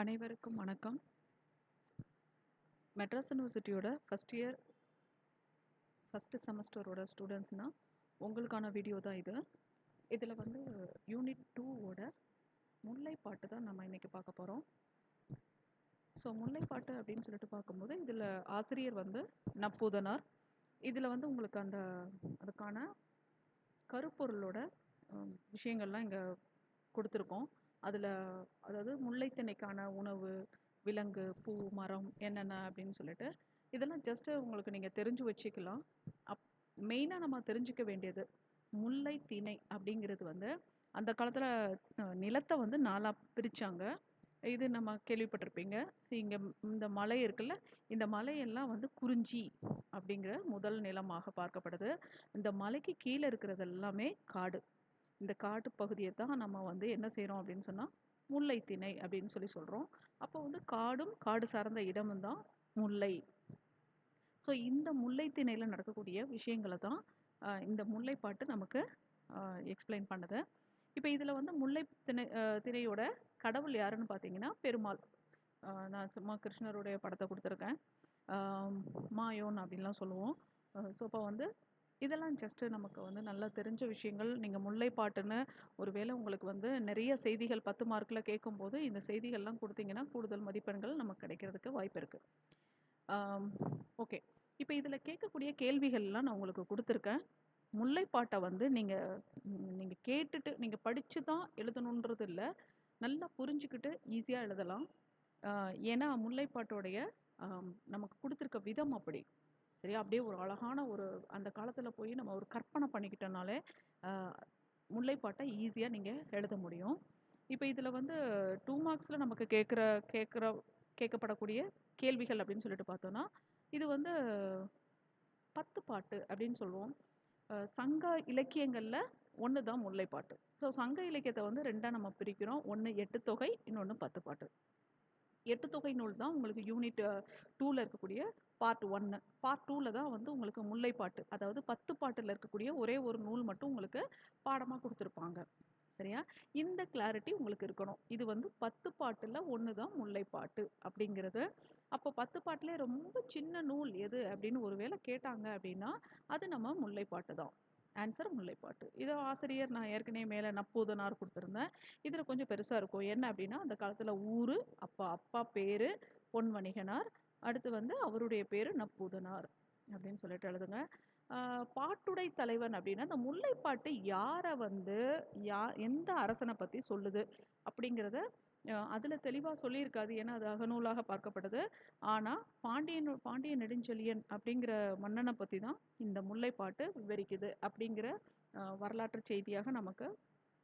அனைவருக்கும் வணக்கம். மெட்ராஸ் யூனிவர்சிட்டியோட ஃபஸ்ட் இயர் ஃபஸ்ட்டு செமஸ்டரோட ஸ்டூடெண்ட்ஸ்னால் உங்களுக்கான வீடியோ தான் இது. இதில் வந்து யூனிட் டூவோட முல்லைப்பாட்டு தான் நம்ம இன்றைக்கி பார்க்க போகிறோம் ஸோ முல்லைப்பாட்டு அப்படின்னு சொல்லிட்டு பார்க்கும்போது இதில் ஆசிரியர் வந்து நப்பூதனார். இதில் வந்து உங்களுக்கு அந்த அதுக்கான கருப்பொருளோட விஷயங்கள்லாம் இங்கே கொடுத்துருக்கோம். அதில் அதாவது முல்லைத்திணைக்கான உணவு விலங்கு பூ மரம் என்னென்ன அப்படின்னு சொல்லிட்டு இதெல்லாம் ஜஸ்ட்டு உங்களுக்கு நீங்கள் தெரிஞ்சு வச்சுக்கலாம். அப் மெயினாக நம்ம தெரிஞ்சுக்க வேண்டியது முல்லை திணை அப்படிங்கிறது வந்து அந்த காலத்தில் நிலத்தை வந்து நாலாக பிரித்தாங்க இது நம்ம கேள்விப்பட்டிருப்பீங்க. இங்கே இந்த மலை இருக்குல்ல இந்த மலையெல்லாம் வந்து குறிஞ்சி அப்படிங்கிற முதல் நிலமாக பார்க்கப்படுது. இந்த மலைக்கு கீழே இருக்கிறது எல்லாமே காடு. இந்த காட்டு பகுதியை தான் நம்ம வந்து என்ன செய்கிறோம் அப்படின்னு சொன்னால் முல்லை திணை அப்படின்னு சொல்லி சொல்கிறோம் அப்போ வந்து காடும் காடு சார்ந்த இடமும் தான் முல்லை. ஸோ இந்த முல்லை திணையில் நடக்கக்கூடிய விஷயங்களை தான் இந்த இந்த முல்லைப்பாட்டு நமக்கு எக்ஸ்பிளைன் பண்ணுது. இப்போ இதில் வந்து முல்லை திணை திணையோட கடவுள் யாருன்னு பார்த்தீங்கன்னா பெருமாள். நான் சும்மா கிருஷ்ணருடைய படத்தை கொடுத்துருக்கேன். மாயோன் அப்படின்லாம் சொல்லுவோம். ஸோ இப்போ வந்து இதெல்லாம் ஜஸ்ட்டு நமக்கு வந்து நல்லா தெரிஞ்ச விஷயங்கள். நீங்கள் முல்லைப்பாட்டுன்னு ஒருவேளை உங்களுக்கு வந்து நிறைய செய்திகள் பத்து மார்க்கில் கேட்கும்போது இந்த செய்திகள்லாம் கொடுத்தீங்கன்னா கூடுதல் மதிப்பெண்கள் நமக்கு கிடைக்கிறதுக்கு வாய்ப்பு இருக்குது ஓகே இப்போ இதில் கேட்கக்கூடிய கேள்விகள்லாம் நான் உங்களுக்கு கொடுத்துருக்கேன். முல்லைப்பாட்டை வந்து நீங்கள் நீங்கள் கேட்டுட்டு நீங்கள் படித்து தான் எழுதணுன்றது இல்லை. நல்லா புரிஞ்சுக்கிட்டு ஈஸியாக எழுதலாம். ஏன்னா முல்லைப்பாட்டோடைய நமக்கு கொடுத்துருக்க விதம் அப்படி. சரியா? அப்படியே ஒரு அழகான ஒரு அந்த காலத்தில் போய் நம்ம ஒரு கற்பனை பண்ணிக்கிட்டனாலே முல்லைப்பாட்டை ஈஸியாக நீங்கள் எழுத முடியும். இப்போ இதில் வந்து டூ மார்க்ஸில் நமக்கு கேட்குற கேட்குற கேட்கப்படக்கூடிய கேள்விகள் அப்படின்னு சொல்லிட்டு பார்த்தோன்னா இது வந்து பத்து பாட்டு அப்படின்னு சொல்லுவோம். சங்க இலக்கியங்களில் ஒன்று தான் முல்லைப்பாட்டு. ஸோ சங்க இலக்கியத்தை வந்து ரெண்டாக நம்ம பிரிக்கிறோம். ஒன்று எட்டு தொகை இன்னொன்று பத்து பாட்டு. எட்டு தொகை நூல் தான் உங்களுக்கு யூனிட் டூவில் இருக்கக்கூடிய பார்ட் ஒன்று பார்ட் டூவில் தான் வந்து உங்களுக்கு முல்லைப்பாட்டு அதாவது பத்து பாட்டில் இருக்கக்கூடிய ஒரே ஒரு நூல் மட்டும் உங்களுக்கு பாடமாக கொடுத்துருப்பாங்க. சரியா? இந்த கிளாரிட்டி உங்களுக்கு இருக்கணும். இது வந்து பத்து பாட்டில் ஒன்று தான் முல்லைப்பாட்டு அப்படிங்கிறது. அப்போ பத்து பாட்டிலே ரொம்ப சின்ன நூல் எது அப்படின்னு ஒருவேளை கேட்டாங்க அப்படின்னா அது நம்ம முல்லைப்பாட்டு தான். ஆன்சர் முல்லைப்பாட்டு. இதை ஆசிரியர் நான் ஏற்கனவே மேலே நப்பூதனார் கொடுத்துருந்தேன். இதில் கொஞ்சம் பெருசாக இருக்கும். என்ன அப்படின்னா அந்த காலத்தில் ஊர் அப்பா அப்பா பேர் பொன் வணிகனார் அடுத்து வந்து அவருடைய பேர் நப்பூதனார் அப்படின்னு சொல்லிட்டு எழுதுங்க. பாட்டுடை தலைவன் அப்படின்னா அந்த முல்லைப்பாட்டு யாரை வந்து யா எந்த அரசனை பற்றி சொல்லுது அப்படிங்கிறத அதில் தெளிவாக சொல்லியிருக்காது. ஏன்னா அது அகநூலாக பார்க்கப்படுது ஆனால் பாண்டியன் பாண்டிய நெடுஞ்செழியன் அப்படிங்கிற மன்னனை பற்றி தான் இந்த முல்லைப்பாட்டு விவரிக்குது அப்படிங்கிற வரலாற்று செய்தியாக நமக்கு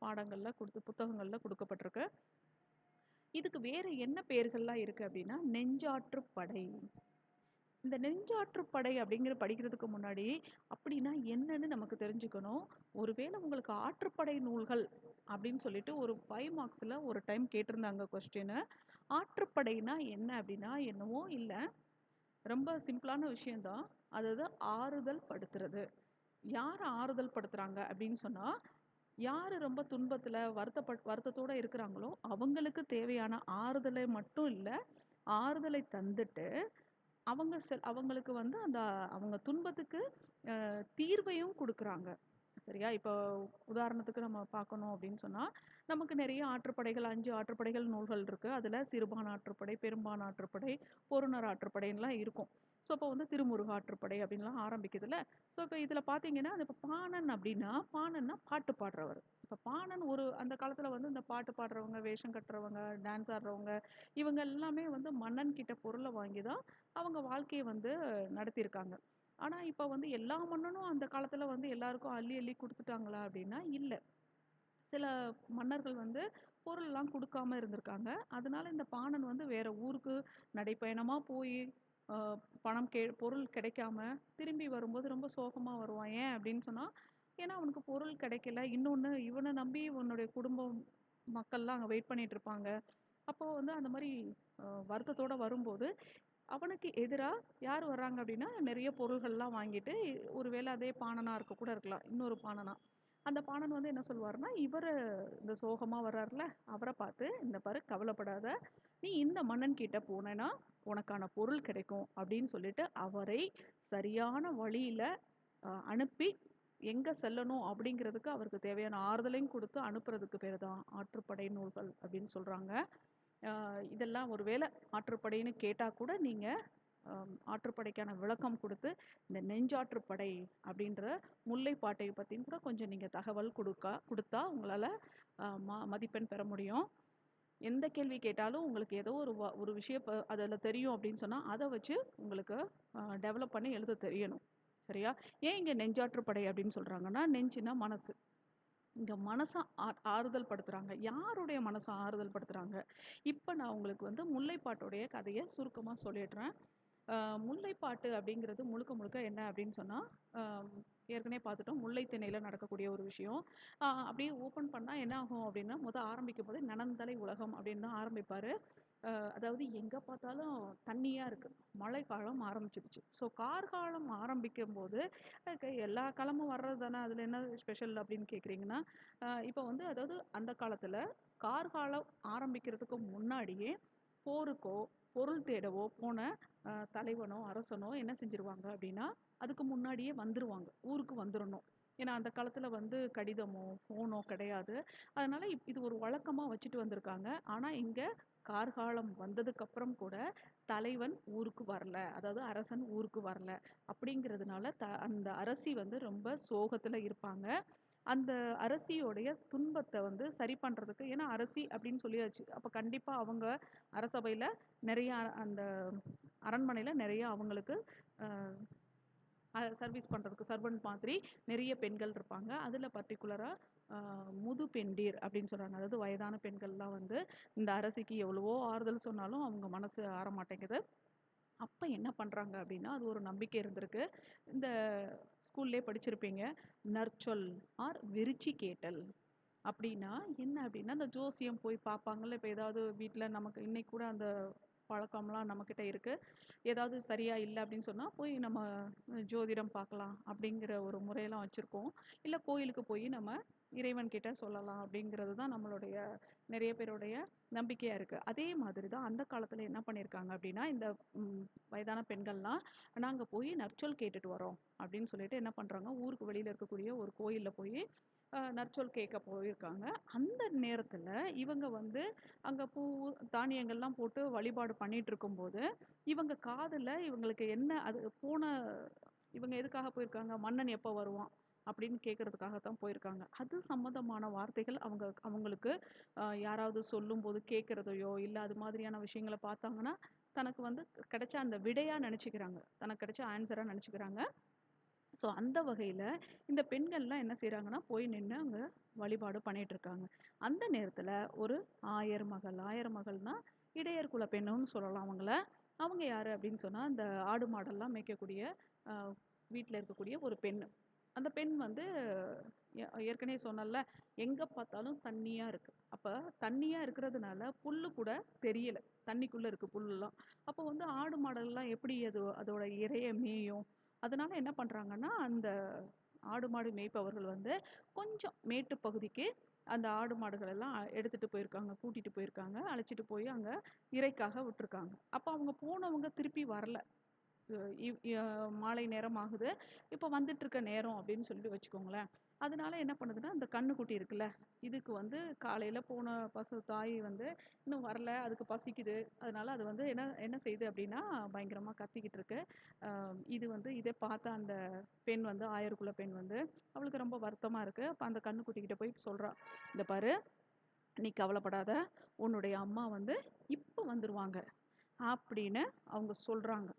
பாடங்களில் கொடுத்து புத்தகங்களில் கொடுக்கப்பட்டிருக்கு. இதுக்கு வேறு என்ன பெயர்கள்லாம் இருக்குது அப்படின்னா நெஞ்சாற்றுப்படை இந்த நெஞ்சாற்றுப்படை அப்படிங்கிற படிக்கிறதுக்கு முன்னாடி அப்படின்னா என்னன்னு நமக்கு தெரிஞ்சுக்கணும். ஒருவேளை உங்களுக்கு ஆற்றுப்படை நூல்கள் அப்படின்னு சொல்லிட்டு ஒரு ஃபைவ் மார்க்ஸில் ஒரு டைம் கேட்டிருந்தாங்க கொஸ்டின் ஆற்றுப்படைனா என்ன அப்படின்னா என்னவோ இல்லை. ரொம்ப சிம்பிளான விஷயந்தான் அதாவது ஆறுதல் படுத்துறது. யார் ஆறுதல் படுத்துகிறாங்க அப்படின்னு சொன்னால் யார் ரொம்ப துன்பத்தில் வருத்தப்பட் வருத்தத்தோடு இருக்கிறாங்களோ அவங்களுக்கு தேவையான ஆறுதலை மட்டும் இல்லை ஆறுதலை தந்துட்டு அவங்க செல் அவங்களுக்கு வந்து அந்த அவங்க துன்பத்துக்கு தீர்வையும் கொடுக்குறாங்க. சரியா? இப்போ உதாரணத்துக்கு நம்ம பார்க்கணும் அப்படின்னு சொன்னால் நமக்கு நிறைய ஆற்றுப்படைகள் அஞ்சு ஆற்றுப்படைகள் நூல்கள் இருக்குது அதில் சிறுபான் ஆற்றுப்படை பெரும்பான் ஆற்றுப்படை பொருணர் ஆற்றுப்படைன்லாம் இருக்கும். ஸோ அப்போ வந்து திருமுருகாற்றுப்படை அப்படின்லாம் ஆரம்பிக்குதுல்ல. ஸோ இப்போ இதில் பார்த்தீங்கன்னா அது இப்போ பாணன் அப்படின்னா பாணன்னா பாட்டு பாடுறவர். இப்போ பாணன் ஒரு அந்த காலத்தில் வந்து இந்த பாட்டு பாடுறவங்க வேஷம் கட்டுறவங்க டான்ஸ் ஆடுறவங்க இவங்க எல்லாமே வந்து மன்னன் கிட்ட பொருளை வாங்கி தான் அவங்க வாழ்க்கையை வந்து நடத்தியிருக்காங்க. ஆனால் இப்போ வந்து எல்லா மன்னனும் அந்த காலத்தில் வந்து எல்லாருக்கும் அள்ளி அள்ளி கொடுத்துட்டாங்களா அப்படின்னா இல்லை. சில மன்னர்கள் வந்து பொருள்லாம் கொடுக்காம இருந்திருக்காங்க. அதனால இந்த பாணன் வந்து வேற ஊருக்கு நடைப்பயணமாக போய் பணம் கே பொருள் கிடைக்காம திரும்பி வரும்போது ரொம்ப சோகமாக வருவான். ஏன் அப்படின்னு சொன்னால் ஏன்னா அவனுக்கு பொருள் கிடைக்கல. இன்னொன்று இவனை நம்பி உன்னுடைய குடும்பம் மக்கள்லாம் அங்கே வெயிட் பண்ணிட்டு இருப்பாங்க. அப்போ வந்து அந்த மாதிரி வருத்தத்தோடு வருத்தத்தோட வரும்போது அவனுக்கு எதிராக யார் வர்றாங்க அப்படின்னா நிறைய பொருள்கள்லாம் வாங்கிட்டு ஒருவேளை அதே பாணனா இருக்க கூட இருக்கலாம். இன்னொரு பாணனா. அந்த பாணன் வந்து என்ன சொல்லுவாருன்னா இவர் இந்த சோகமாக வர்றாருல அவரை பார்த்து இந்த பாரு கவலைப்படாத. நீ இந்த மன்னன் கிட்ட போனேன்னா உனக்கான பொருள் கிடைக்கும் அப்படின்னு சொல்லிட்டு அவரை சரியான வழியில அனுப்பி எங்க செல்லணும் அப்படிங்கிறதுக்கு அவருக்கு தேவையான ஆறுதலையும் கொடுத்து அனுப்புறதுக்கு பேர் தான் ஆற்றுப்படை நூல்கள் அப்படின்னு சொல்றாங்க. இதெல்லாம் இதெல்லாம் ஒருவேளை ஆற்றுப்படைன்னு கேட்டால் கூட நீங்கள் ஆற்றுப்படைக்கான விளக்கம் கொடுத்து இந்த நெஞ்சாற்றுப்படை அப்படின்ற முல்லைப்பாட்டை பற்றியும் கூட கொஞ்சம் நீங்கள் தகவல் கொடுக்கா கொடுத்தா உங்களால் ம- மதிப்பெண் பெற முடியும். எந்த கேள்வி கேட்டாலும் உங்களுக்கு ஏதோ ஒரு ஒரு விஷயம் அதில் தெரியும் அப்படின்னு சொன்னால் அதை வச்சு உங்களுக்கு டெவலப் பண்ணி எழுத தெரியணும். சரியா? ஏன் இங்கே நெஞ்சாற்றுப்படை அப்படின்னு சொல்கிறாங்கன்னா நெஞ்சுன்னா மனசு. இங்கே மனசை ஆ- ஆறுதல் படுத்துகிறாங்க யாருடைய மனசை ஆறுதல் படுத்துகிறாங்க இப்போ நான் உங்களுக்கு வந்து முல்லைப்பாட்டுடைய கதையை சுருக்கமாக சொல்லிடுறேன். முல்லைப்பாட்டு அப்படிங்கிறது முழுக்க முழுக்க என்ன அப்படின்னு சொன்னால் ஏற்கனவே பார்த்துட்டோம். முல்லை திணையில் நடக்கக்கூடிய ஒரு விஷயம். அப்படியே ஓப்பன் பண்ணால் என்ன ஆகும் அப்படின்னா முதல் ஆரம்பிக்கும் போது நனந்தலை உலகம் அப்படின்னு தான் ஆரம்பிப்பார். அதாவது எங்கே பார்த்தாலும் தண்ணியாக இருக்குது மழை காலம் ஆரம்பிச்சிருச்சு ஸோ கார்காலம் ஆரம்பிக்கும் போது எல்லா காலமும் வர்றது தானே? அதில் என்ன ஸ்பெஷல் அப்படின்னு கேட்குறீங்கன்னா இப்போ வந்து அதாவது அந்த காலத்தில் கார்காலம் ஆரம்பிக்கிறதுக்கு முன்னாடியே போருக்கோ பொருள் தேடவோ போன தலைவனோ அரசனோ என்ன செஞ்சிருவாங்க அப்படின்னா அதுக்கு முன்னாடியே வந்துருவாங்க. ஊருக்கு வந்துடணும் ஏன்னா அந்த காலத்தில் வந்து கடிதமோ ஃபோனோ கிடையாது. அதனால் இப்- இது ஒரு வழக்கமாக வச்சுட்டு வந்திருக்காங்க. ஆனால் இங்கே கார்காலம் வந்ததுக்கப்புறம் கூட தலைவன் ஊருக்கு வரல. அதாவது அரசன் ஊருக்கு வரல. அப்படிங்கிறதுனால த அந்த அரசி வந்து ரொம்ப சோகத்தில் இருப்பாங்க. அந்த அரசியோடைய துன்பத்தை வந்து சரி பண்ணுறதுக்கு ஏன்னா அரசி அப்படின்னு சொல்லியாச்சு. அப்போ கண்டிப்பாக அவங்க அரசபையில் நிறைய அந்த அரண்மனையில் நிறைய அவங்களுக்கு சர்வீஸ் பண்ணுறதுக்கு சர்வன்ட் மாதிரி நிறைய பெண்கள் இருப்பாங்க. அதில் பர்டிகுலராக முது பெண்டீர் அப்படின்னு சொல்கிறாங்க அதாவது வயதான பெண்கள்லாம் வந்து இந்த அரசிக்கு எவ்வளவோ ஆறுதல் சொன்னாலும் அவங்க மனசு ஆற மாட்டேங்குது அப்போ என்ன பண்ணுறாங்க அப்படின்னா அது ஒரு நம்பிக்கை இருந்திருக்கு. இந்த ஸ்கூல்லே படிச்சிருப்பீங்க. நற்சொல் ஆர் விருச்சி கேட்டல். அப்படின்னா என்ன அப்படின்னா அந்த ஜோசியம் போய் பார்ப்பாங்கல்ல இப்போ ஏதாவது வீட்டில் நமக்கு இன்னைக்கு கூட அந்த பழக்கம்லாம் நம்மக்கிட்ட இருக்குது ஏதாவது சரியாக இல்லை அப்படின்னு சொன்னால் போய் நம்ம ஜோதிடம் பார்க்கலாம் அப்படிங்கிற ஒரு முறையெல்லாம் வச்சுருக்கோம். இல்லை கோயிலுக்கு போய் நம்ம இறைவன் கிட்ட சொல்லலாம் அப்படிங்கிறது தான் நம்மளுடைய நிறைய பேருடைய நம்பிக்கையாக இருக்குது அதே மாதிரி தான் அந்த காலத்தில் என்ன பண்ணியிருக்காங்க அப்படின்னா இந்த வயதான பெண்கள்லாம் நாங்கள் போய் நற்சொல் கேட்டுட்டு வரோம் அப்படின்னு சொல்லிட்டு என்ன பண்ணுறாங்க ஊருக்கு வெளியில் இருக்கக்கூடிய ஒரு கோயிலில் போய் நற்சொல் கேட்க போயிருக்காங்க. அந்த நேரத்தில் இவங்க வந்து அங்கே பூ தானியங்கள்லாம் போட்டு வழிபாடு பண்ணிட்டு இருக்கும்போது இவங்க காதில் இவங்களுக்கு என்ன அது போன இவங்க எதுக்காக போயிருக்காங்க மன்னன் எப்போ வருவான்? அப்படின்னு கேட்கறதுக்காக தான் போயிருக்காங்க. அது சம்மந்தமான வார்த்தைகள் அவங்க அவங்களுக்கு யாராவது சொல்லும்போது கேட்குறதையோ இல்லை அது மாதிரியான விஷயங்களை பார்த்தாங்கன்னா தனக்கு வந்து கிடைச்ச அந்த விடையாக நினச்சிக்கிறாங்க. தனக்கு கிடைச்ச ஆன்சராக நினச்சிக்கிறாங்க. ஸோ அந்த வகையில் இந்த பெண்கள்லாம் என்ன செய்கிறாங்கன்னா போய் நின்று அங்கே வழிபாடு பண்ணிகிட்ருக்காங்க அந்த நேரத்தில் ஒரு ஆயர் மகள் ஆயர் மகள்னா இடையர் குல பெண்ணுன்னு சொல்லலாம் அவங்கள. அவங்க யார் அப்படின்னு சொன்னால் இந்த ஆடு மாடெல்லாம் மேய்க்கக்கூடிய வீட்டில் இருக்கக்கூடிய ஒரு பெண் அந்த பெண் வந்து ஏ- ஏற்கனவே சொன்னல எங்க பார்த்தாலும் தண்ணியா இருக்கு. அப்ப தண்ணியா இருக்கிறதுனால புல்லு கூட தெரியல. தண்ணிக்குள்ள இருக்கு புல்லுலாம் அப்போ வந்து ஆடு மாடெல்லாம் எப்படி அது அதோட இரையை மேயும்? அதனால என்ன பண்றாங்கன்னா அந்த ஆடு மாடு மேய்ப்பவர்கள் வந்து கொஞ்சம் மேட்டு பகுதிக்கு அந்த ஆடு மாடுகள் எல்லாம் எடுத்துட்டு போயிருக்காங்க கூட்டிட்டு போயிருக்காங்க அழைச்சிட்டு போய் அங்க இறைக்காக விட்டுருக்காங்க. அப்போ அவங்க போனவங்க திருப்பி வரல. மாலை நேரம் ஆகுது இப்போ வந்துட்டு இருக்க நேரம் அப்படின்னு சொல்லிட்டு வச்சுக்கோங்களேன். அதனால என்ன பண்ணுதுன்னா இந்த கண்ணுக்குட்டி இருக்குல்ல இதுக்கு வந்து காலையில் போன பசு தாய் வந்து இன்னும் வரல அதுக்கு பசிக்குது. அதனால அது வந்து என்ன என்ன செய்யுது அப்படின்னா பயங்கரமாக கத்திக்கிட்டு இருக்கு இது வந்து இதை பார்த்த அந்த பெண் வந்து ஆயருக்குள்ள பெண் வந்து அவளுக்கு ரொம்ப வருத்தமாக இருக்கு. அப்போ அந்த கன்றுக்குட்டிக்கிட்ட போய் சொல்கிறா இந்த பாரு நீ கவலைப்படாத. உன்னுடைய அம்மா வந்து இப்போ வந்துருவாங்க. அப்படின்னு அவங்க சொல்கிறாங்க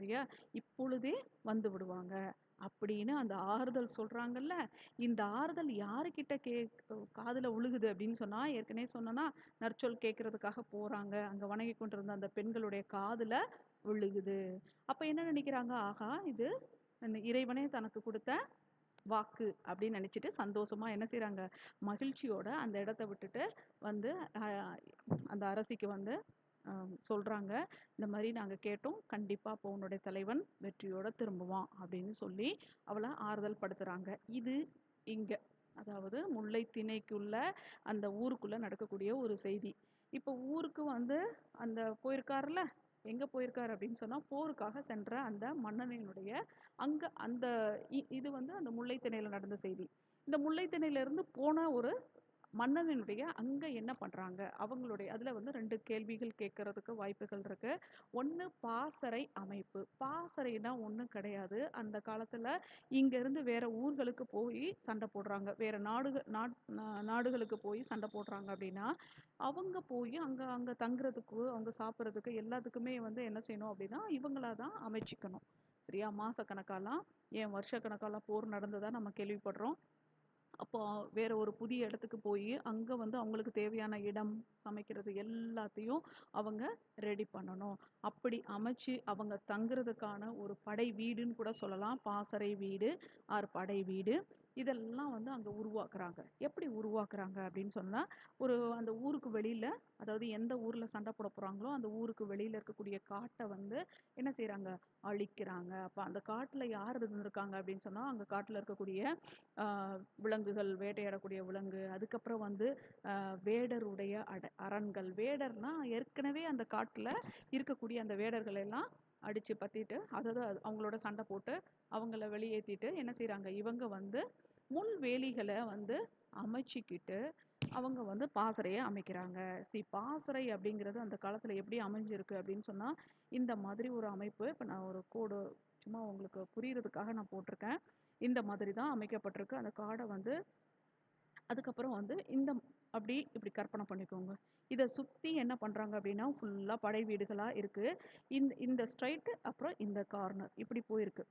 சரியா? இப்பொழுதே வந்து விடுவாங்க. அப்படின்னு அந்த ஆறுதல் சொல்றாங்கல்ல? இந்த ஆறுதல் யாருக்கிட்ட கே காதுல விழுகுது அப்படின்னு சொன்னா ஏற்கனவே சொன்னனா நற்சொல் கேட்கறதுக்காக போறாங்க. அங்க வணங்கி கொண்டிருந்த அந்த பெண்களுடைய காதுல விழுகுது. அப்ப என்ன நினைக்கிறாங்க? ஆகா இது இறைவனே தனக்கு கொடுத்த வாக்கு அப்படின்னு நினைச்சிட்டு சந்தோஷமா என்ன செய்யறாங்க மகிழ்ச்சியோட அந்த இடத்த விட்டுட்டு வந்து அந்த அரசிக்கு வந்து சொல்கிறாங்க இந்த மாதிரி நாங்கள் கேட்டோம். கண்டிப்பாக அப்போ உன்னுடைய தலைவன் வெற்றியோட திரும்புவான் அப்படின்னு சொல்லி அவளை ஆறுதல் படுத்துகிறாங்க இது இங்கே அதாவது முல்லை திணைக்குள்ள அந்த ஊருக்குள்ளே நடக்கக்கூடிய ஒரு செய்தி. இப்போ ஊருக்கு வந்து அந்த போயிருக்காருல எங்கே போயிருக்காரு அப்படின்னு சொன்னால் போருக்காக சென்ற அந்த மன்னனினுடைய அங்கே அந்த இ- இது வந்து அந்த முல்லைத்திணையில் நடந்த செய்தி. இந்த முல்லைத்திணையிலேருந்து போன ஒரு மன்னனினுடைய அங்கே என்ன பண்ணுறாங்க அவங்களுடைய அதில் வந்து ரெண்டு கேள்விகள் கேட்கறதுக்கு வாய்ப்புகள் இருக்கு. ஒன்று பாசறை அமைப்பு. பாசறைனா ஒன்றும் கிடையாது. அந்த காலத்தில் இங்கேருந்து வேற ஊர்களுக்கு போய் சண்டை போடுறாங்க. வேற நாடுகள் நாட் நாடுகளுக்கு போய் சண்டை போடுறாங்க அப்படின்னா அவங்க போய் அங்கே அங்கே தங்குறதுக்கு அவங்க சாப்பிட்றதுக்கு எல்லாத்துக்குமே வந்து என்ன செய்யணும் அப்படின்னா இவங்களா தான் அமைச்சிக்கணும். சரியா? மாசக்கணக்காலாம் ஏன் வருஷக்கணக்காலாம் போர் நடந்ததா நம்ம கேள்விப்படுறோம். அப்போ வேற ஒரு புதிய இடத்துக்கு போய் அங்கே வந்து அவங்களுக்கு தேவையான இடம் சமைக்கிறது எல்லாத்தையும் அவங்க ரெடி பண்ணணும். அப்படி அமைச்சு அவங்க தங்குறதுக்கான ஒரு படை வீடுன்னு கூட சொல்லலாம். பாசறை வீடு ஆர் படை வீடு. இதெல்லாம் வந்து அங்கே உருவாக்குறாங்க. எப்படி உருவாக்குறாங்க அப்படின்னு சொன்னால் ஒரு அந்த ஊருக்கு வெளியில் அதாவது எந்த ஊரில் சண்டை போட போகிறாங்களோ அந்த ஊருக்கு வெளியில் இருக்கக்கூடிய காட்டை வந்து என்ன செய்கிறாங்க அழிக்கிறாங்க. அப்போ அந்த காட்டில் யார் இருந்திருக்காங்க அப்படின்னு சொன்னால் அங்கே காட்டில் இருக்கக்கூடிய விலங்குகள் வேட்டையாடக்கூடிய விலங்கு அதுக்கப்புறம் வந்து வேடருடைய அட அரண்கள். வேடர்னால் ஏற்கனவே அந்த காட்டில் இருக்கக்கூடிய அந்த வேடர்கள் எல்லாம் அடித்து பற்றிட்டு அதாவது அது- அவங்களோட சண்டை போட்டு அவங்கள வெளியேற்றிட்டு என்ன செய்கிறாங்க இவங்க வந்து முள் வேலிகளை வந்து அமைச்சிக்கிட்டு அவங்க வந்து பாசறையை அமைக்கிறாங்க. சி பாசறை அப்படிங்கிறது அந்த காலத்தில் எப்படி அமைஞ்சிருக்கு அப்படின்னு சொன்னால் இந்த மாதிரி ஒரு அமைப்பு இப்போ நான் ஒரு கோடு சும்மா உங்களுக்கு புரியறதுக்காக நான் போட்டிருக்கேன். இந்த மாதிரி தான் அமைக்கப்பட்டிருக்கு. அந்த காடை வந்து அதுக்கப்புறம் வந்து இந்த அப்படி இப்படி கற்பனை பண்ணிக்கோங்க. இதை சுற்றி என்ன பண்ணுறாங்க அப்படின்னா ஃபுல்லாக படை வீடுகளாக இருக்குது இந்த இந்த ஸ்ட்ரைட்டு அப்புறம் இந்த கார்னர் இப்படி போயிருக்கு.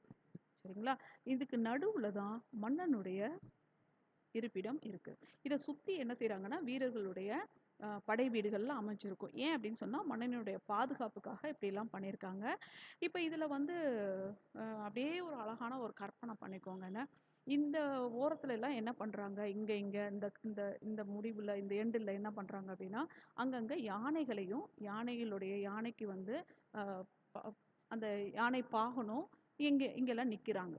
சரிங்களா? இதுக்கு நடுவில் தான் மன்னனுடைய இருப்பிடம் இருக்குது இதை சுற்றி என்ன செய்கிறாங்கன்னா வீரர்களுடைய படை வீடுகள்லாம் அமைஞ்சிருக்கும். ஏன் அப்படின்னு சொன்னால் மன்னனுடைய பாதுகாப்புக்காக இப்படிலாம் பண்ணியிருக்காங்க. இப்போ இதில் வந்து அப்படியே ஒரு அழகான ஒரு கற்பனை பண்ணிக்கோங்கன்னு. இந்த ஓரத்துல எல்லாம் என்ன பண்ணுறாங்க இங்கே இங்கே இந்த இந்த இந்த முடிவில் இந்த எண்டில் என்ன பண்ணுறாங்க அப்படின்னா அங்கங்கே யானைகளையும் யானைகளுடைய யானைக்கு வந்து ப- அந்த யானை பாகனும் இங்கே இங்கெல்லாம் நிற்கிறாங்க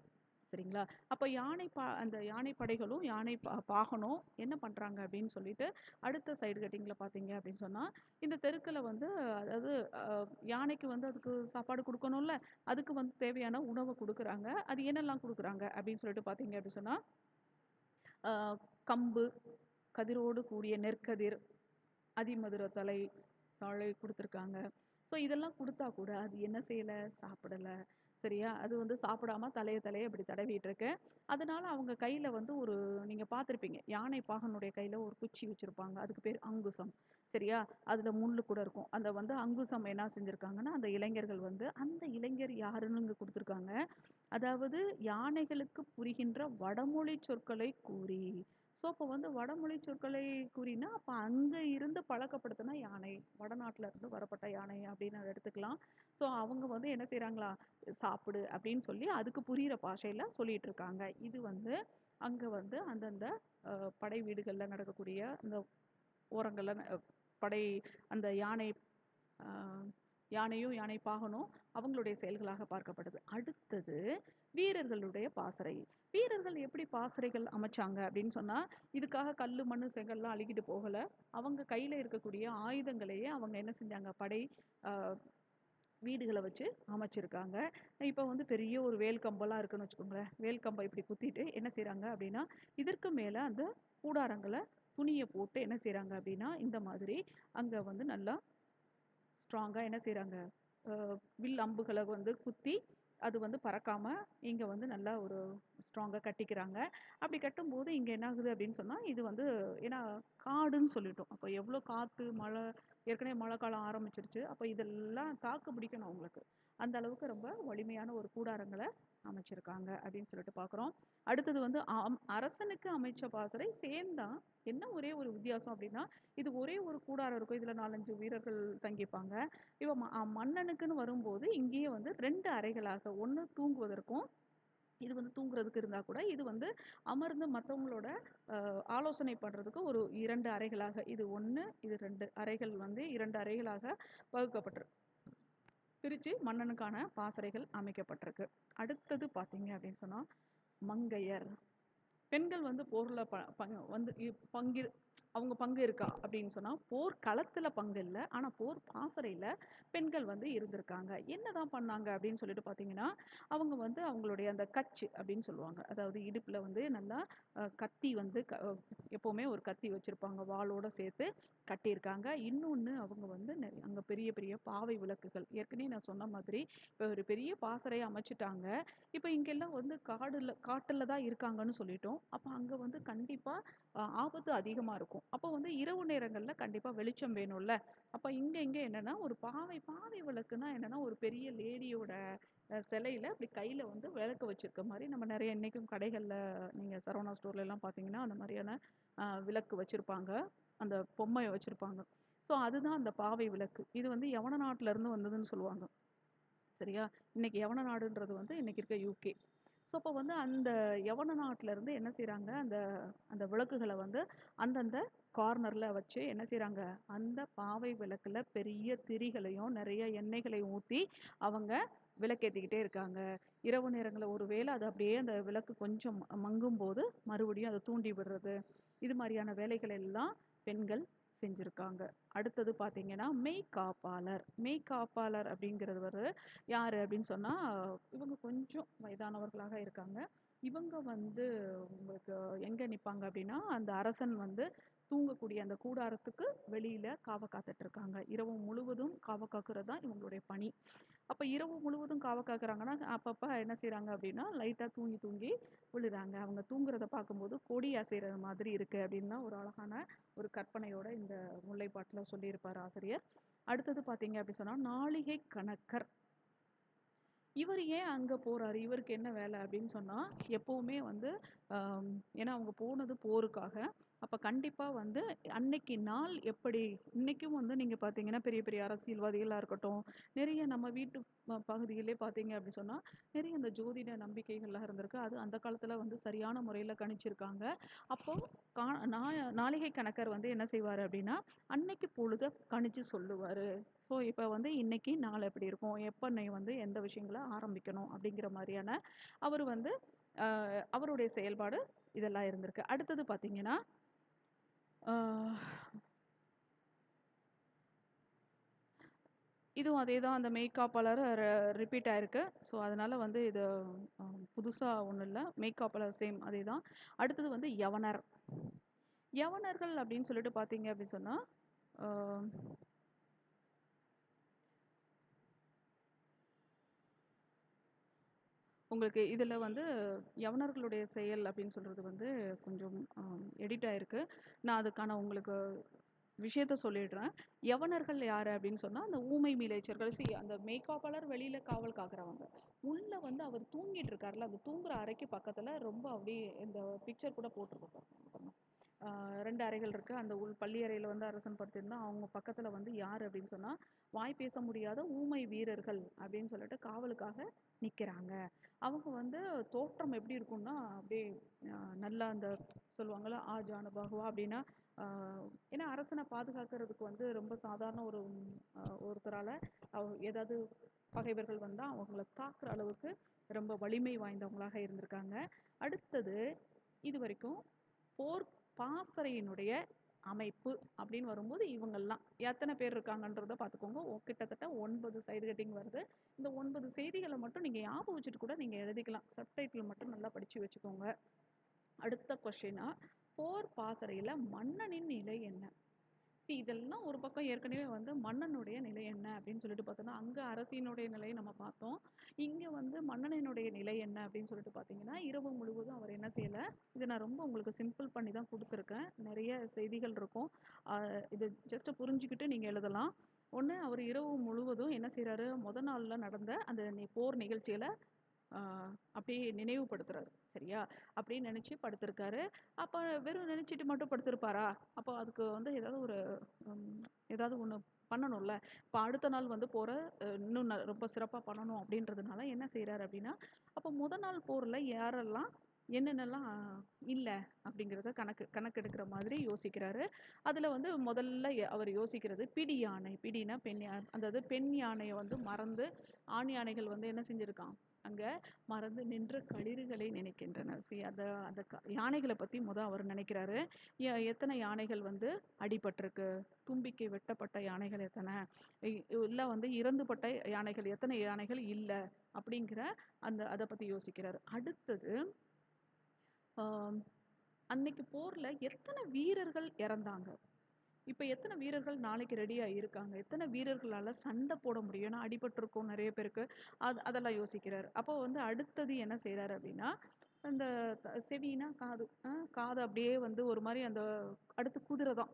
சரிங்களா? அப்போ யானை பா அந்த யானை படைகளும் யானை பா பாகனும் என்ன பண்ணுறாங்க அப்படின்னு சொல்லிட்டு அடுத்த சைடு கட்டிங்கில் பார்த்தீங்க அப்படின்னு சொன்னால் இந்த தெருக்களை வந்து அதாவது யானைக்கு வந்து அதுக்கு சாப்பாடு கொடுக்கணும்ல அதுக்கு வந்து தேவையான உணவை கொடுக்குறாங்க. அது என்னெல்லாம் கொடுக்குறாங்க அப்படின்னு சொல்லிட்டு பார்த்தீங்க அப்படின்னு சொன்னால் கம்பு கதிரோடு கூடிய நெற்கதிர் அதிமதுர தலை தழை கொடுத்துருக்காங்க. ஸோ இதெல்லாம் கொடுத்தா கூட அது என்ன செய்யலை? சாப்பிடலை. சரியா? அது வந்து சாப்பிடாம தலைய தலையை இப்படி தடவிட்டு இருக்கு அதனால அவங்க கையில வந்து ஒரு நீங்க பார்த்துருப்பீங்க யானை பாகனுடைய கையில ஒரு குச்சி வச்சிருப்பாங்க. அதுக்கு பேர் அங்குசம் சரியா? அதுல முள்ளு கூட இருக்கும். அந்த வந்து அங்குசம் என்ன செஞ்சிருக்காங்கன்னா அந்த இளைஞர்கள் வந்து அந்த இளைஞர் யாருன்னு இங்கே கொடுத்துருக்காங்க? அதாவது யானைகளுக்கு புரிகின்ற வடமொழி சொற்களை கூறி. ஸோ அப்போ வந்து வடமொழி சொற்களை கூறினா அப்போ அங்கே இருந்து பழக்கப்படுத்தின யானை வடநாட்டில் இருந்து வரப்பட்ட யானை அப்படின்னு அதை எடுத்துக்கலாம். ஸோ அவங்க வந்து என்ன செய்கிறாங்களா சாப்பிடு அப்படின்னு சொல்லி அதுக்கு புரிகிற பாஷையில் சொல்லிட்டு இருக்காங்க இது வந்து அங்கே வந்து அந்தந்த படை வீடுகளில் நடக்கக்கூடிய அந்த ஓரங்களில் படை அந்த யானை யானையும் யானை பாகனும் அவங்களுடைய செயல்களாக பார்க்கப்படுது. அடுத்தது வீரர்களுடைய பாசறை. வீரர்கள் எப்படி பாசறைகள் அமைச்சாங்க அப்படின்னு சொன்னால் இதுக்காக கல் மண் செங்கல்லாம் அழுகிட்டு போகல. அவங்க கையில் இருக்கக்கூடிய ஆயுதங்களையே அவங்க என்ன செஞ்சாங்க? படை வீடுகளை வச்சு அமைச்சிருக்காங்க. இப்போ வந்து பெரிய ஒரு வேல் கம்பெல்லாம் இருக்குன்னு வச்சுக்கோங்களேன். வேல் கம்பை இப்படி குத்திட்டு என்ன செய்கிறாங்க அப்படின்னா இதற்கு மேலே அந்த கூடாரங்களை துணியை போட்டு என்ன செய்கிறாங்க அப்படின்னா இந்த மாதிரி அங்கே வந்து நல்லா ஸ்ட்ராங்காக என்ன செய்கிறாங்க வில் அம்புகளை வந்து குத்தி அது வந்து பறக்காமல் இங்கே வந்து நல்லா ஒரு ஸ்ட்ராங்காக கட்டிக்கிறாங்க. அப்படி கட்டும்போது இங்கே என்ன ஆகுது அப்படின்னு சொன்னால் இது வந்து ஏன்னா காடுன்னு சொல்லிட்டோம். அப்போ எவ்வளோ காற்று மழை ஏற்கனவே மழை காலம் ஆரம்பிச்சிருச்சு. அப்போ இதெல்லாம் தாக்கு பிடிக்கணும் அவங்களுக்கு. அந்த அளவுக்கு ரொம்ப வலிமையான ஒரு கூடாரங்களை அமைச்சிருக்காங்க அப்படின்னு சொல்லிட்டு பார்க்குறோம் அடுத்தது வந்து அரசனுக்கு அமைச்ச பாசறை சேம் தான் என்ன ஒரே ஒரு வித்தியாசம் அப்படின்னா இது ஒரே ஒரு கூடாரம் இருக்கும். இதில் நாலஞ்சு வீரர்கள் தங்கிப்பாங்க. இப்போ ம- மன்னனுக்குன்னு வரும்போது இங்கேயே வந்து ரெண்டு அறைகளாக ஒன்று தூங்குவதற்கும் இது வந்து தூங்குறதுக்கு இருந்தால் கூட இது வந்து அமர்ந்து மற்றவங்களோட ஆலோசனை பண்ணுறதுக்கு ஒரு இரண்டு அறைகளாக இது ஒன்று இது ரெண்டு அறைகள் வந்து இரண்டு அறைகளாக வகுக்கப்பட்டிருக்கு பிரித்து மன்னனுக்கான பாசறைகள் அமைக்கப்பட்டிருக்கு. அடுத்தது பார்த்தீங்க அப்படின்னு சொன்னால் மங்கையர். பெண்கள் வந்து போரில் ப பங்கு வந்து இ- அவங்க பங்கு இருக்கா? அப்படின்னு சொன்னா போர் களத்துல பங்கு இல்லை. ஆனா போர் பாசறையில பெண்கள் வந்து இருந்திருக்காங்க. என்னதான் பண்ணாங்க அப்படின்னு சொல்லிட்டு பார்த்தீங்கன்னா அவங்க வந்து அவங்களுடைய அந்த கச்சு அப்படின்னு சொல்லுவாங்க. அதாவது இடுப்புல வந்து நல்லா கத்தி வந்து க- எப்போவுமே எப்பவுமே ஒரு கத்தி வச்சிருப்பாங்க. வாளோட சேர்த்து கட்டியிருக்காங்க. இன்னொன்னு அவங்க வந்து நிறைய- அங்க பெரிய பெரிய பாவை விளக்குகள். ஏற்கனவே நான் சொன்ன மாதிரி இப்போ ஒரு பெரிய பாசறையை அமைச்சிட்டாங்க. இப்போ இங்கெல்லாம் வந்து காடுல காட்டுல தான் இருக்காங்கன்னு சொல்லிட்டோம். அப்போ அங்க வந்து கண்டிப்பா ஆபத்து அதிகமா இருக்கும். அப்போ வந்து இரவு நேரங்களில் கண்டிப்பாக வெளிச்சம் வேணும்ல. அப்போ இங்கே இங்கே என்னன்னா ஒரு பாவை பாவை விளக்குனா என்னென்னா ஒரு பெரிய லேடியோட சிலையில் சிலையில அப்படி கையில் வந்து விளக்கு வச்சுருக்க மாதிரி நம்ம நிறைய இன்றைக்கும் கடைகளில் நீங்கள் சரவணா ஸ்டோர்லலாம் பார்த்தீங்கன்னா அந்த மாதிரியான விளக்கு வச்சுருப்பாங்க. அந்த பொம்மையை வச்சுருப்பாங்க. ஸோ அதுதான் அந்த பாவை விளக்கு. இது வந்து யவன நாட்டுல இருந்து வந்ததுன்னு சொல்லுவாங்க. சரியா? இன்னைக்கு யவன நாடுன்றது வந்து இன்னைக்கு இருக்க யூகே ஸோ அப்போ வந்து அந்த யவன நாட்டிலேருந்து என்ன செய்கிறாங்க அந்த அந்த விளக்குகளை வந்து அந்தந்த கார்னரில் வச்சு என்ன செய்கிறாங்க அந்த பாவை விளக்கில் பெரிய திரிகளையும் நிறைய எண்ணெய்களையும் ஊற்றி அவங்க விளக்கேற்றிக்கிட்டே இருக்காங்க. இரவு நேரங்களில் ஒருவேளை அது அப்படியே அந்த விளக்கு கொஞ்சம் மங்கும் போது மறுபடியும் அதை தூண்டி விடுறது. இது மாதிரியான வேலைகள் எல்லாம் பெண்கள் செஞ்சுருக்காங்க. அடுத்தது பாத்தீங்கன்னா மெய் காப்பாளர். மெய் காப்பாளர் அப்படிங்கிறது வந்து யாரு அப்படின்னு சொன்னா இவங்க கொஞ்சம் வயதானவர்களாக இருக்காங்க. இவங்க வந்து உங்களுக்கு எங்க நிப்பாங்க அப்படின்னா அந்த அரசன் வந்து தூங்கக்கூடிய அந்த கூடாரத்துக்கு வெளியில காவ காத்துட்டு இருக்காங்க இரவு முழுவதும் காவ காக்குறது தான் இவங்களுடைய பணி. அப்ப இரவு முழுவதும் காவ காக்குறாங்கன்னா அப்பப்ப என்ன செய்கிறாங்க அப்படின்னா லைட்டா தூங்கி தூங்கி விழுறாங்க. அவங்க தூங்குறத பார்க்கும்போது கொடி அசைகிற மாதிரி இருக்கு அப்படின்னு தான் ஒரு அழகான ஒரு கற்பனையோட இந்த முல்லைப்பாட்டுல சொல்லியிருப்பார் ஆசிரியர். அடுத்தது பாத்தீங்க அப்படி சொன்னா நாளிகை கணக்கர். இவர் ஏன் அங்க போறாரு? இவருக்கு என்ன வேலை அப்படின்னு சொன்னா எப்பவுமே வந்து ஏன்னா அவங்க போனது போருக்காக. அப்போ கண்டிப்பாக வந்து அன்னைக்கு நாள் எப்படி? இன்றைக்கும் வந்து நீங்கள் பார்த்தீங்கன்னா பெரிய பெரிய அரசியல்வாதிகளாக இருக்கட்டும் நிறைய நம்ம வீட்டு பகுதியிலே பார்த்தீங்க அப்படி சொன்னால் நிறைய இந்த ஜோதிட நம்பிக்கைகள்லாம் இருந்திருக்கு. அது அந்த காலத்தில் வந்து சரியான முறையில் கணிச்சிருக்காங்க. அப்போது கா- நா- நாளிகை கணக்கர் வந்து என்ன செய்வார் அப்படின்னா அன்னைக்கு பொழுத கணிச்சு சொல்லுவார். ஸோ இப்போ வந்து இன்னைக்கு நாள் எப்படி இருக்கும்? எப்போ நீ வந்து எந்த விஷயங்களை ஆரம்பிக்கணும்? அப்படிங்கிற மாதிரியான அவர் வந்து அவருடைய செயல்பாடு இதெல்லாம் இருந்திருக்கு. அடுத்தது பார்த்தீங்கன்னா இதுவும் அதே தான் அந்த மெய்காப்பாளர் ரிப்பீட் ஆயிருக்கு. ஸோ அதனால் வந்து இது புதுசாக ஒன்றும் இல்லை. மெய்காப்பாளர் சேம் அதே தான் அடுத்தது வந்து யவனர். யவனர்கள் அப்படின்னு சொல்லிட்டு பார்த்தீங்க அப்படின்னு சொன்னால் உங்களுக்கு இதில் வந்து யவனர்களுடைய செயல் அப்படின்னு சொல்கிறது வந்து கொஞ்சம் எடிட் ஆயிருக்கு. நான் அதுக்கான உங்களுக்கு விஷயத்த சொல்லிடுறேன். யவனர்கள் யார் அப்படின்னு சொன்னால் அந்த ஊமை மீலேச்சர்கள் சி அந்த மேய்காப்பாளர் வெளியில் காவல் காக்குறவங்க. உள்ளே வந்து அவர் தூங்கிட்டு இருக்காருல்ல அந்த தூங்குற அறைக்கு பக்கத்தில் ரொம்ப அப்படியே இந்த பிக்சர் கூட போட்டிருக்கோம் பாருங்க. ரெண்டு அறைகள் இருக்கு. அந்த உள் பள்ளி அறையில வந்து அரசன் படுத்திருந்தா அவங்க பக்கத்துல வந்து யார் அப்படின்னு சொன்னா வாய் பேச முடியாத ஊமை வீரர்கள் அப்படின்னு சொல்லிட்டு காவலுக்காக நிக்கிறாங்க. அவங்க வந்து தோற்றம் எப்படி இருக்கும்னா அப்படியே நல்லா அந்த சொல்லுவாங்கல்ல ஆ ஜானபாகுவா அப்படின்னா ஏன்னா அரசனை பாதுகாக்கிறதுக்கு வந்து ரொம்ப சாதாரண ஒரு ஒருத்தரால் ஒருத்தரால அவ- ஏதாவது பகைவர்கள் வந்தா அவங்கள தாக்குற அளவுக்கு ரொம்ப வலிமை வாய்ந்தவங்களாக இருந்திருக்காங்க. அடுத்தது இது வரைக்கும் போர் பாசறையினுடைய அமைப்பு அப்படின்னு வரும்போது இவங்கெல்லாம் எத்தனை பேர் இருக்காங்கன்றத பார்த்துக்கோங்க. கிட்டத்தட்ட ஒன்பது சைடு கட்டிங் வருது. இந்த ஒன்பது செய்திகளை மட்டும் நீங்கள் ஞாபகம் வச்சுட்டு கூட நீங்கள் எழுதிக்கலாம். சப்டைட்டில் மட்டும் நல்லா படித்து வச்சுக்கோங்க. அடுத்த கொஷினா போர் பாசறையில் மன்னனின் நிலை என்ன? ஸோ இதெல்லாம் ஒரு பக்கம் ஏற்கனவே வந்து மன்னனுடைய நிலை என்ன அப்படின்னு சொல்லிட்டு பார்த்தோம்னா அங்கே அரசினுடைய நிலையை நம்ம பார்த்தோம். இங்கே வந்து மன்னனினுடைய நிலை என்ன அப்படின்னு சொல்லிட்டு பார்த்தீங்கன்னா இரவு முழுவதும் அவர் என்ன செய்யலை இதை நான் ரொம்ப உங்களுக்கு சிம்பிள் பண்ணி தான் கொடுத்துருக்கேன். நிறைய செய்திகள் இருக்கும். இது ஜஸ்ட்டு புரிஞ்சுக்கிட்டு நீங்கள் எழுதலாம். ஒன்று அவர் இரவு முழுவதும் என்ன செய்கிறாரு முத நாளில் நடந்த அந்த போர் நிகழ்ச்சியில் அப்படியே நினைவுபடுத்துறாரு. சரியா? அப்படின்னு நினச்சி படுத்திருக்காரு. அப்போ வெறும் நினச்சிட்டு மட்டும் படுத்திருப்பாரா? அப்போ அதுக்கு வந்து ஏதாவது ஒரு ஏதாவது ஒன்று பண்ணணும்ல. இப்போ அடுத்த நாள் வந்து போகிற இன்னும் ரொம்ப சிறப்பாக பண்ணணும் அப்படின்றதுனால என்ன செய்கிறாரு அப்படின்னா அப்போ முத நாள் போரில் யாரெல்லாம் என்னென்னலாம் இல்லை அப்படிங்கிறத கணக்கு கணக்கெடுக்கிற மாதிரி யோசிக்கிறாரு. அதில் வந்து முதல்ல அவர் யோசிக்கிறது பிடி யானை. பிடினா பெண் யானை அதாவது பெண் யானையை வந்து மறந்து ஆண் யானைகள் வந்து என்ன செஞ்சுருக்கான்? அங்க மறந்து நின்ற களிறுகளை நினைக்கின்றன சி அந்த க- யானைகளை பத்தி முத அவர் நினைக்கிறாரு. எத்தனை யானைகள் வந்து அடிபட்டிருக்கு? தும்பிக்கை வெட்டப்பட்ட யானைகள் எத்தனை? இல்ல வந்து இறந்துபட்ட யானைகள் எத்தனை யானைகள் இல்ல? அப்படிங்கிற அந்த அதை பத்தி யோசிக்கிறாரு. அடுத்தது அன்னைக்கு போர்ல எத்தனை வீரர்கள் இறந்தாங்க? இப்போ எத்தனை வீரர்கள் நாளைக்கு ரெடியாக இருக்காங்க? எத்தனை வீரர்களால் சண்டை போட முடியும்? ஏன்னா அடிபட்டிருக்கும் நிறைய பேருக்கு. அது அதெல்லாம் யோசிக்கிறார். அப்போ வந்து அடுத்தது என்ன செய்கிறார் அப்படின்னா அந்த செவினா காது காது அப்படியே வந்து ஒரு மாதிரி அந்த அடுத்து குதிரை தான்.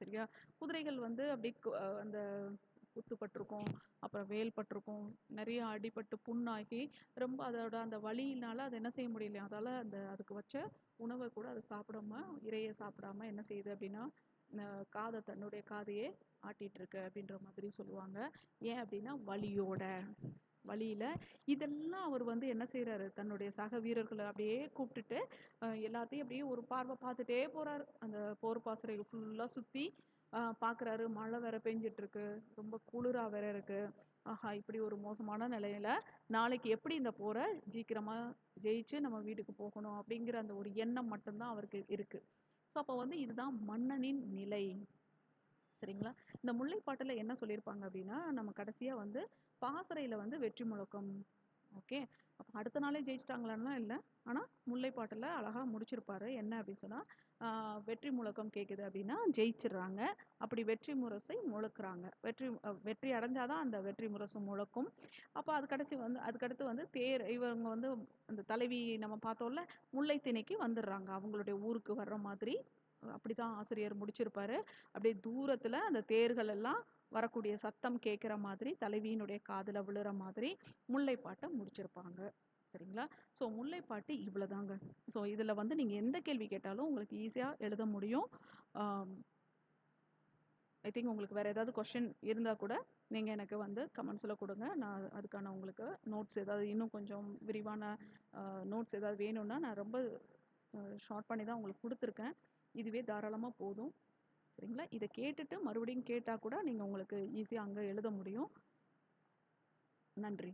சரியா? குதிரைகள் வந்து அப்படியே கு- அந்த குத்துப்பட்டிருக்கும் அப்புறம் வேல் பட்டிருக்கும் நிறைய அடிபட்டு புண்ணாகி ரொம்ப அதோட அந்த வலியினால அதை என்ன செய்ய முடியலையா? அதால் அந்த அதுக்கு வச்ச உணவை கூட அதை சாப்பிடாம இரையை சாப்பிடாம என்ன செய்யுது அப்படின்னா காதை தன்னுடைய காதையே ஆட்டிட்டு அப்படின்ற மாதிரி சொல்லுவாங்க. ஏன் அப்படின்னா வலியோட. வழியில் இதெல்லாம் அவர் வந்து என்ன செய்கிறாரு தன்னுடைய சக வீரர்களை அப்படியே கூப்பிட்டுட்டு எல்லாத்தையும் அப்படியே ஒரு பார்வை பார்த்துட்டே போறாரு. அந்த போர் பாசறை ஃபுல்லா சுத்தி பார்க்குறாரு மழை வேற பெஞ்சிட்டு இருக்கு ரொம்ப குளிரா வேற இருக்கு. ஆஹா இப்படி ஒரு மோசமான நிலையில நாளைக்கு எப்படி இந்த போரை சீக்கிரமாக ஜெயிச்சு நம்ம வீட்டுக்கு போகணும் அப்படிங்கிற அந்த ஒரு எண்ணம் மட்டும்தான் அவருக்கு இருக்கு. ஸோ அப்போ வந்து இதுதான் மன்னனின் நிலை. சரிங்களா? இந்த முல்லைப்பாட்டில் என்ன சொல்லியிருப்பாங்க அப்படின்னா நம்ம கடைசியா வந்து பாசறையில வந்து வெற்றி முழக்கம். ஓகே? அப்போ அடுத்த நாளே ஜெயிச்சிட்டாங்களான்னா இல்லை. ஆனா முல்லைப்பாட்டில் அழகா முடிச்சிருப்பாரு. என்ன அப்படின்னு சொன்னா வெற்றி முழக்கம் கேட்குது அப்படின்னா ஜெயிச்சிடுறாங்க. அப்படி வெற்றி முரசை முழக்கிறாங்க. வெற்றி வெற்றி அடைஞ்சால் தான் அந்த வெற்றி முரசு முழக்கும். அப்போ அது கடைசி வந்து அதுக்கடுத்து வந்து தேர் இவங்க வந்து அந்த தலைவி நம்ம பார்த்தோம்ல முல்லை திணைக்கு வந்துடுறாங்க. அவங்களுடைய ஊருக்கு வர்ற மாதிரி. அப்படி தான் ஆசிரியர் முடிச்சிருப்பாரு. அப்படியே தூரத்தில் அந்த தேர்கள் எல்லாம் வரக்கூடிய சத்தம் கேட்குற மாதிரி தலைவியினுடைய காதில் விழுற மாதிரி முல்லைப்பாட்டை முடிச்சிருப்பாங்க. சரிங்களா? ஸோ முல்லைப்பாட்டு இவ்வளவுதாங்க. ஸோ இதில் வந்து நீங்கள் எந்த கேள்வி கேட்டாலும் உங்களுக்கு ஈஸியாக எழுத முடியும். ஐ திங்க் உங்களுக்கு வேறு ஏதாவது கொஷின் இருந்தால் கூட நீங்கள் எனக்கு வந்து கமெண்ட்ஸில் கொடுங்க. நான் அதுக்கான உங்களுக்கு நோட்ஸ் ஏதாவது இன்னும் கொஞ்சம் விரிவான நோட்ஸ் ஏதாவது வேணும்னா நான் ரொம்ப ஷார்ட் பண்ணி தான் உங்களுக்கு கொடுத்துருக்கேன். இதுவே தாராளமாக போதும். சரிங்களா? இதை கேட்டுட்டு மறுபடியும் கேட்டால் கூட நீங்கள் உங்களுக்கு ஈஸியாக அங்கே எழுத முடியும். நன்றி.